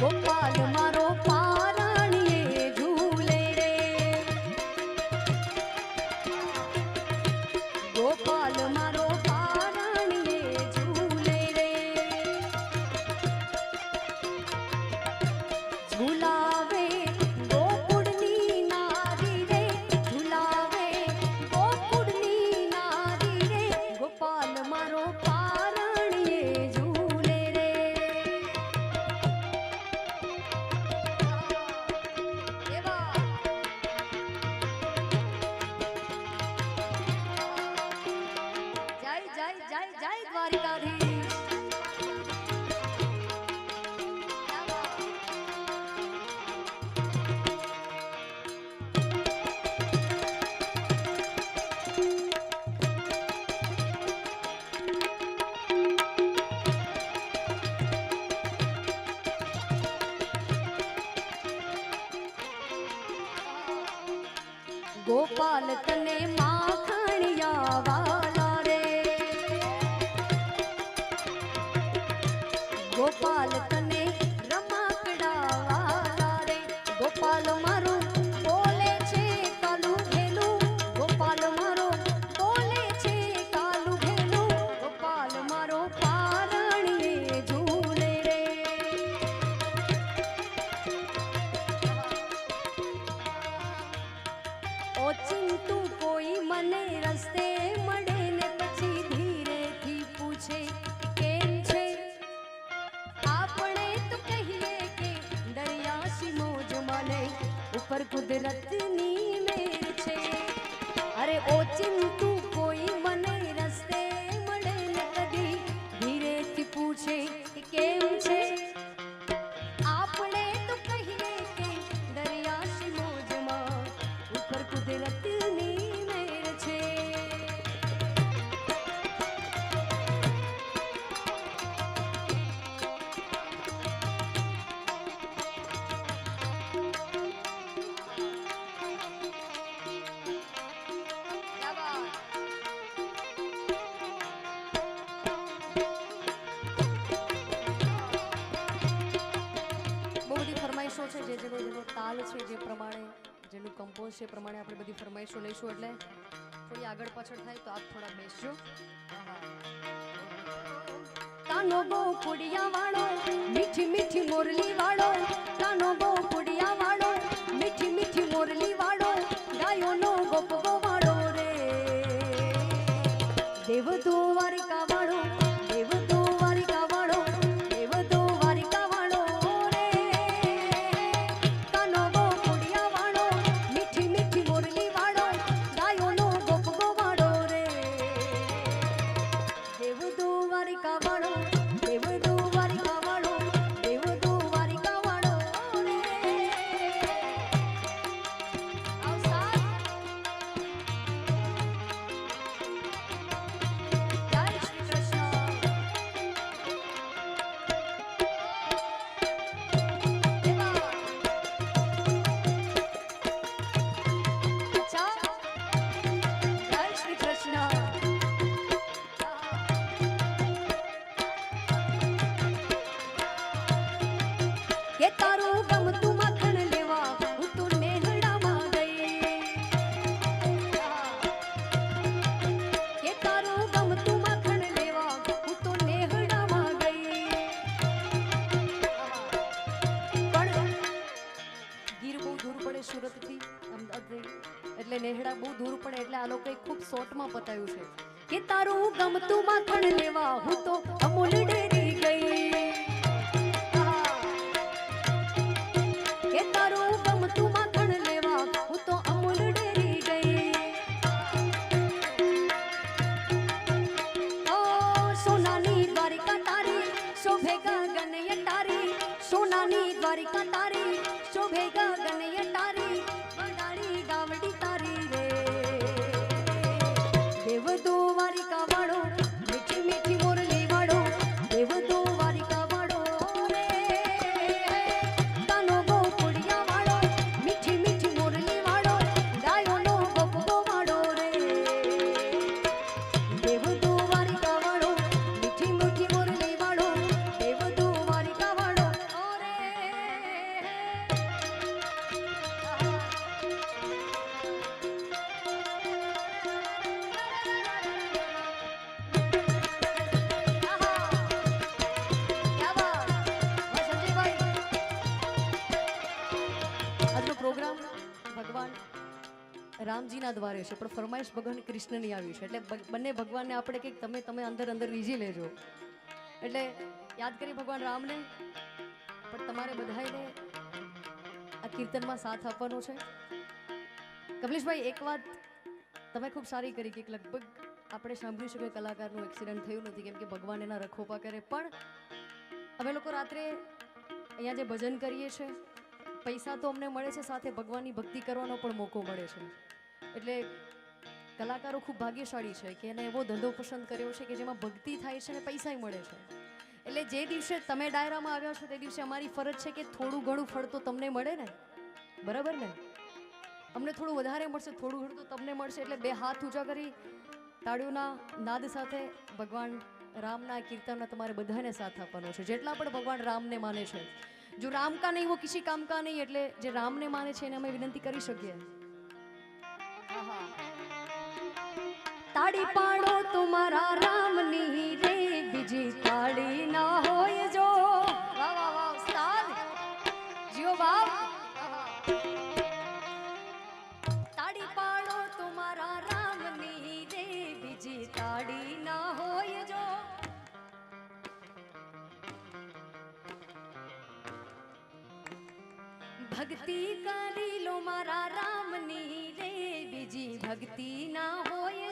ગોપાલ મારો પારણીએ ગોપાલ તને માખણિયા વાલા મને રસ્તે મળે ને પછી ધીરેથી પૂછે, કેમ છે? આપણે તો કહીએ કે દરિયાશી મોજ મને ઉપર કુદરતની મેર છે. અરે ઓચિંતુ જેનું છે પ્રમાણે આપણે બધી ફરમાઈશો લઈશું એટલે થોડી આગળ પાછળ થાય તો આપ થોડા બેસજો. કાનો બહુ કુડિયા વાળો મીઠી મીઠી મોરલી વાળો કાનો બહુ કુડિયા વાળો મીઠી મીઠી મોરલી વાળો ગાયોનો ગોપ એટલે બહુ દૂર પડે, એટલે આ લોકોએ ખૂબ શોર્ટમાં પતાવ્યું છે. કે તારું ગમતું માખણ લેવા, હું તો અમૂલ ડેરી રામજીના દ્વારે છે, પણ ફરમાઈશ ભગવાન કૃષ્ણની આવી છે. એટલે બંને ભગવાનને આપણે કંઈક તમે તમે અંદર અંદર રીઝી લેજો. એટલે યાદ કરી ભગવાન રામને? પણ તમારે બધાને આ કીર્તનમાં સાથ આપવાનો છે. કમલેશભાઈ, એક વાત તમે ખૂબ સારી કરી કે લગભગ આપણે સાંભળ્યું છે કે કલાકારનું એક્સિડન્ટ થયું નથી, કેમ કે ભગવાન એના રખોપા કરે. પણ અમે લોકો રાત્રે અહીંયા જે ભજન કરીએ છીએ પૈસા તો અમને મળે છે, સાથે ભગવાનની ભક્તિ કરવાનો પણ મોકો મળે છે. એટલે કલાકારો ખૂબ ભાગ્યશાળી છે કે એને એવો ધંધો પસંદ કર્યો છે કે જેમાં ભક્તિ થાય છે અને પૈસાય મળે છે. એટલે જે દિવસે તમે ડાયરામાં આવ્યા છો તે દિવસે અમારી ફરજ છે કે થોડું ઘણું ફળ તો તમને મળે ને? બરાબર ને? અમને થોડું વધારે મળશે, થોડું ઘણું તો તમને મળશે. એટલે બે હાથ ઊંચા કરી તાળીઓના નાદ સાથે ભગવાન રામના કીર્તનના તમારે બધાને સાથ આપવાનો છે. જેટલા પણ ભગવાન રામને માને છે. જો રામ કા નહીં, વો કિસી કામ કા નહીં, એટલે જે રામને માને છે એને અમે વિનંતી કરી શકીએ. તાળી પાડો તમારા રામની રે. બીજી તાળી ના હોય જો. વાહ વાહ વાહ, ઉસ્તાદ. જીઓ બાપ. તાળી પાડો તમારા રામની રે. બીજી તાળી ના હોય જો. ભક્તિ કરી લો મારા રામની રે. બીજી ભક્તિ ના હોય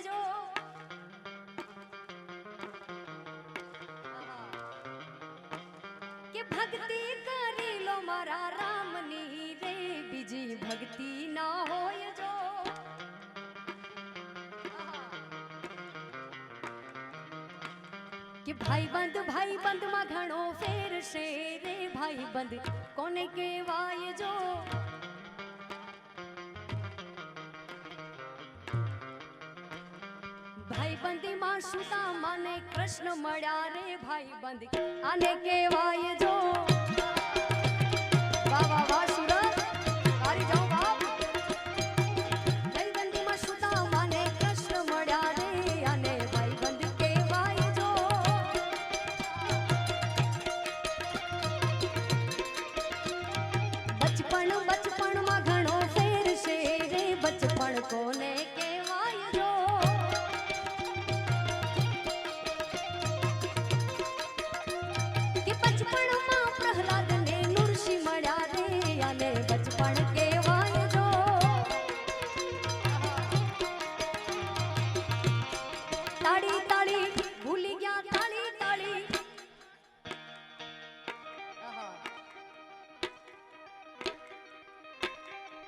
કે ભક્તિ કરી લો મારા રામની રે. બીજી ભક્તિ ના હોય જો. કે ભાઈ બંધ ભાઈ બંધમાં ઘણો ફેર છે રે. ભાઈ બંધ કોને કહેવાય જો? ભાઈ માં સુતા મને કૃષ્ણ મળ્યા રે ભાઈ બંધી આને કેવાય જો